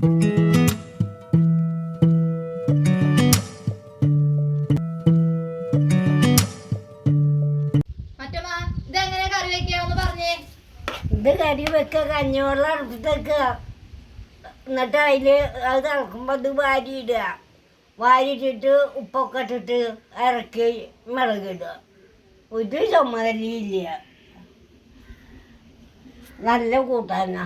ഇത് കരി വെക്കുക കഞ്ഞിവെള്ളം അടുപ്പത്തേക്ക് എന്നിട്ട് അതിൽ അത് തിളക്കുമ്പോൾ ഇത് വാരിയിടുക. വാരിയിട്ടിട്ട് ഉപ്പൊക്കെ ഇട്ടിട്ട് ഇറക്കി മുളകിടുക. ഒരു ചുമതലയില്ല നല്ല കൂട്ടാനാ.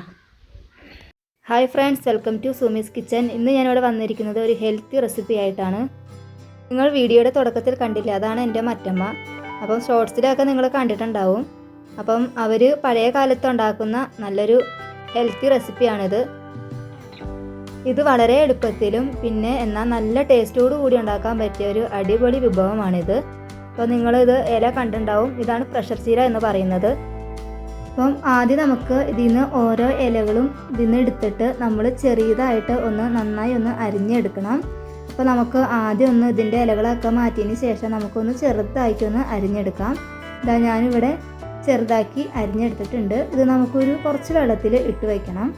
Hi friends welcome to Sumi's kitchen ഇന്ന് ഞാനിവിടെ വന്നിരിക്കുന്നത് ഒരു ഹെൽത്തി റെസിപ്പി ആയിട്ടാണ്. നിങ്ങൾ വീഡിയോയുടെ തുടക്കത്തിൽ കണ്ടില്ല? അതാണ് എന്റെ മറ്റമ്മ. അപ്പം ഷോർട്സിലൊക്കെ നിങ്ങൾ കണ്ടിട്ടുണ്ടാവും. അപ്പം അവർ പഴയ കാലത്ത് ഉണ്ടാക്കുന്ന നല്ലൊരു ഹെൽത്തി റെസിപ്പിയാണിത് ഇത് വളരെ എളുപ്പത്തിലും പിന്നെ എന്നാൽ നല്ല ടേസ്റ്റോടു കൂടി ഉണ്ടാക്കാൻ പറ്റിയ ഒരു അടിപൊളി വിഭവമാണിത്. അപ്പോൾ നിങ്ങളിത് ഇല കണ്ടിട്ടുണ്ടാവും. ഇതാണ് പ്രഷർ ചീര എന്ന് പറയുന്നത്. അപ്പം ആദ്യം നമുക്ക് ഇതിൽ നിന്ന് ഓരോ ഇലകളും ഇതിൽ നിന്ന് എടുത്തിട്ട് നമ്മൾ ചെറിയതായിട്ട് ഒന്ന് നന്നായി ഒന്ന് അരിഞ്ഞെടുക്കണം. അപ്പോൾ നമുക്ക് ആദ്യം ഒന്ന് ഇതിന്റെ ഇലകളൊക്കെ മാറ്റിയതിന് ശേഷം നമുക്കൊന്ന് ചെറുതായിട്ട് ഒന്ന് അരിഞ്ഞെടുക്കാം. ഇതാ ഞാനിവിടെ ചെറുതാക്കി അരിഞ്ഞെടുത്തിട്ടുണ്ട്. ഇത് നമുക്കൊരു കുറച്ച് വെള്ളത്തിൽ ഇട്ട് വയ്ക്കണം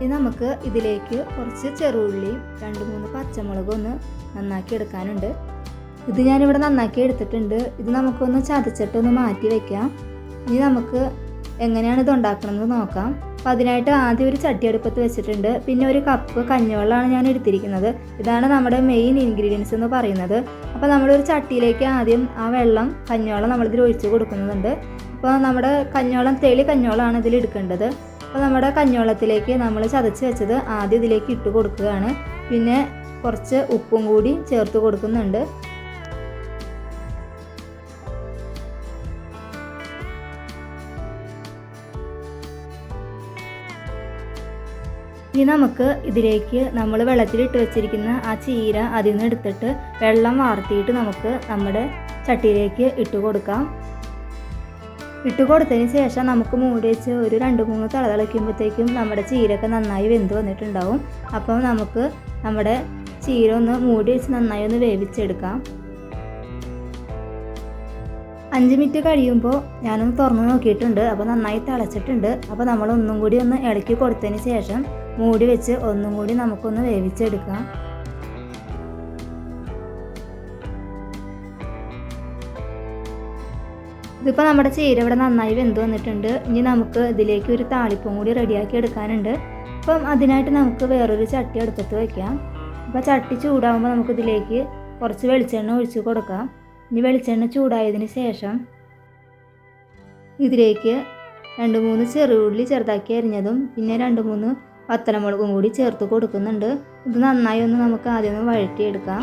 ഇനി നമുക്ക് ഇതിലേക്ക് കുറച്ച് ചെറുള്ളിയും രണ്ട് മൂന്ന് പച്ചമുളകും ഒന്ന് നന്നാക്കി എടുക്കാനുണ്ട്. ഇത് ഞാനിവിടെ നന്നാക്കി എടുത്തിട്ടുണ്ട്. ഇത് നമുക്കൊന്ന് ചതച്ചിട്ടൊന്ന് മാറ്റി വെക്കാം. ഇനി നമുക്ക് എങ്ങനെയാണ് ഇത് ഉണ്ടാക്കണമെന്ന് നോക്കാം. അപ്പോൾ അതിനായിട്ട് ആദ്യം ഒരു ചട്ടി അടുപ്പത്ത് വെച്ചിട്ടുണ്ട്. പിന്നെ ഒരു കപ്പ് കഞ്ഞിവെള്ളമാണ് ഞാൻ എടുത്തിരിക്കുന്നത്. ഇതാണ് നമ്മുടെ മെയിൻ ഇൻഗ്രീഡിയൻസ് എന്ന് പറയുന്നത്. അപ്പോൾ നമ്മളൊരു ചട്ടിയിലേക്ക് ആദ്യം ആ വെള്ളം കഞ്ഞിവെള്ളം നമ്മളിതിൽ ഒഴിച്ച് കൊടുക്കുന്നുണ്ട്. അപ്പോൾ നമ്മുടെ കഞ്ഞോളം തെളി കഞ്ഞിവെള്ളമാണ് ഇതിൽ എടുക്കേണ്ടത്. അപ്പോൾ നമ്മുടെ കഞ്ഞോളത്തിലേക്ക് നമ്മൾ ചതച്ച് വെച്ചത് ആദ്യം ഇതിലേക്ക് ഇട്ട് കൊടുക്കുകയാണ്. പിന്നെ കുറച്ച് ഉപ്പും കൂടി ചേർത്ത് കൊടുക്കുന്നുണ്ട്. ഇനി നമുക്ക് ഇതിലേക്ക് നമ്മൾ വെള്ളത്തിലിട്ട് വെച്ചിരിക്കുന്ന ആ ചീര അതിൽ നിന്ന് എടുത്തിട്ട് വെള്ളം വാർത്തിയിട്ട് നമുക്ക് നമ്മുടെ ചട്ടിയിലേക്ക് ഇട്ട് കൊടുക്കാം. ഇട്ട് കൊടുത്തതിന് ശേഷം നമുക്ക് മൂടി വെച്ച് ഒരു രണ്ട് മൂന്ന് തള തിളയ്ക്കുമ്പോഴത്തേക്കും നമ്മുടെ ചീരയൊക്കെ നന്നായി വെന്ത് വന്നിട്ടുണ്ടാവും. അപ്പം നമുക്ക് നമ്മുടെ ചീര ഒന്ന് മൂടി വെച്ച് നന്നായി ഒന്ന് വേവിച്ചെടുക്കാം. അഞ്ച് മിനിറ്റ് കഴിയുമ്പോൾ ഞാനൊന്ന് തുറന്ന് നോക്കിയിട്ടുണ്ട്. അപ്പോൾ നന്നായി തിളച്ചിട്ടുണ്ട്. അപ്പോൾ നമ്മൾ ഒന്നും കൂടി ഒന്ന് ഇളക്കി കൊടുത്തതിന് ശേഷം മൂടി വെച്ച് ഒന്നും കൂടി നമുക്കൊന്ന് വേവിച്ചെടുക്കാം. ഇതിപ്പോൾ നമ്മുടെ ചീര ഇവിടെ നന്നായി വെന്ത് വന്നിട്ടുണ്ട്. ഇനി നമുക്ക് ഇതിലേക്ക് ഒരു താളിപ്പും കൂടി റെഡിയാക്കി എടുക്കാനുണ്ട്. അപ്പം അതിനായിട്ട് നമുക്ക് വേറൊരു ചട്ടി അടുപ്പത്ത് വയ്ക്കാം അപ്പോൾ ചട്ടി ചൂടാകുമ്പോൾ നമുക്ക് ഇതിലേക്ക് കുറച്ച് വെളിച്ചെണ്ണ ഒഴിച്ച് കൊടുക്കാം. ഇനി വെളിച്ചെണ്ണ ചൂടായതിന് ശേഷം ഇതിലേക്ക് രണ്ട് മൂന്ന് ചെറുള്ളി ചെറുതാക്കി അരിഞ്ഞതും പിന്നെ രണ്ട് മൂന്ന് വത്തലമുളകും കൂടി ചേർത്ത് കൊടുക്കുന്നുണ്ട്. ഇത് നന്നായി ഒന്ന് നമുക്ക് ആദ്യം ഒന്ന് വഴറ്റിയെടുക്കാം.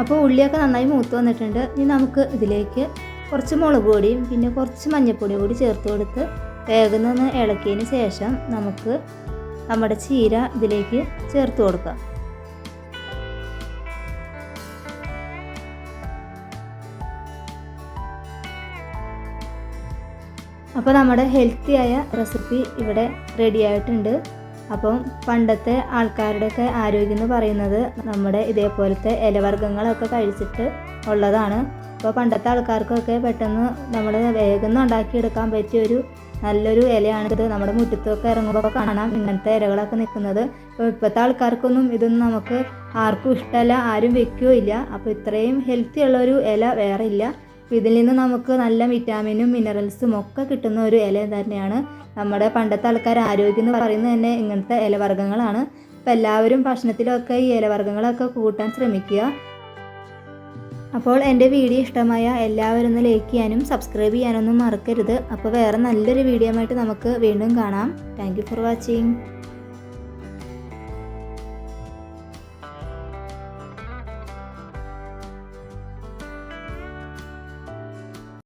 അപ്പോൾ ഉള്ളിയൊക്കെ നന്നായി മൂത്ത് വന്നിട്ടുണ്ട്. ഇനി നമുക്ക് ഇതിലേക്ക് കുറച്ച് മുളക് പൊടിയും പിന്നെ കുറച്ച് മഞ്ഞൾപ്പൊടിയും കൂടി ചേർത്ത് കൊടുത്ത് വേഗം ഒന്ന് ഇളക്കിയതിന് ശേഷം നമുക്ക് നമ്മുടെ ചീര ഇതിലേക്ക് ചേർത്ത് കൊടുക്കാം. അപ്പോൾ നമ്മുടെ ഹെൽത്തി ആയ റെസിപ്പി ഇവിടെ റെഡി ആയിട്ടുണ്ട്. അപ്പം പണ്ടത്തെ ആൾക്കാരുടെയൊക്കെ ആരോഗ്യം എന്ന് പറയുന്നത് നമ്മുടെ ഇതേപോലത്തെ ഇലവർഗങ്ങളൊക്കെ കഴിച്ചിട്ട് ഉള്ളതാണ്. അപ്പോൾ പണ്ടത്തെ ആൾക്കാർക്കൊക്കെ പെട്ടെന്ന് നമ്മൾ വേഗം ഉണ്ടാക്കിയെടുക്കാൻ പറ്റിയ ഒരു നല്ലൊരു ഇലയാണ് ഇത്. നമ്മുടെ മുറ്റത്തൊക്കെ ഇറങ്ങുമ്പോൾ കാണാം ഇങ്ങനത്തെ ഇലകളൊക്കെ നിൽക്കുന്നത്. അപ്പോൾ ഇപ്പോഴത്തെ ആൾക്കാർക്കൊന്നും ഇതൊന്നും നമുക്ക് ആർക്കും ഇഷ്ടമല്ല ആരും വെക്കുകയോ ഇല്ല. അപ്പോൾ ഇത്രയും ഹെൽത്തി ഉള്ള ഒരു ഇല വേറെ ഇല്ല. ഇതിൽ നിന്ന് നമുക്ക് നല്ല വിറ്റാമിനും മിനറൽസും ഒക്കെ കിട്ടുന്ന ഒരു ഇല തന്നെയാണ്. നമ്മുടെ പണ്ടത്തെ ആൾക്കാർ ആരോഗ്യം എന്ന് പറയുന്നത് തന്നെ ഇങ്ങനത്തെ ഇലവർഗങ്ങളാണ്. അപ്പോൾ എല്ലാവരും ഭക്ഷണത്തിലൊക്കെ ഈ ഇലവർഗങ്ങളൊക്കെ കൂട്ടാൻ ശ്രമിക്കുക. അപ്പോൾ എന്റെ വീഡിയോ ഇഷ്ടമായ എല്ലാവരും ഒന്ന് ലൈക്ക് ചെയ്യാനും സബ്സ്ക്രൈബ് ചെയ്യാനൊന്നും മറക്കരുത്. അപ്പോൾ വേറെ നല്ലൊരു വീഡിയോ ആയിട്ട് നമുക്ക് വീണ്ടും കാണാം. Thank for watching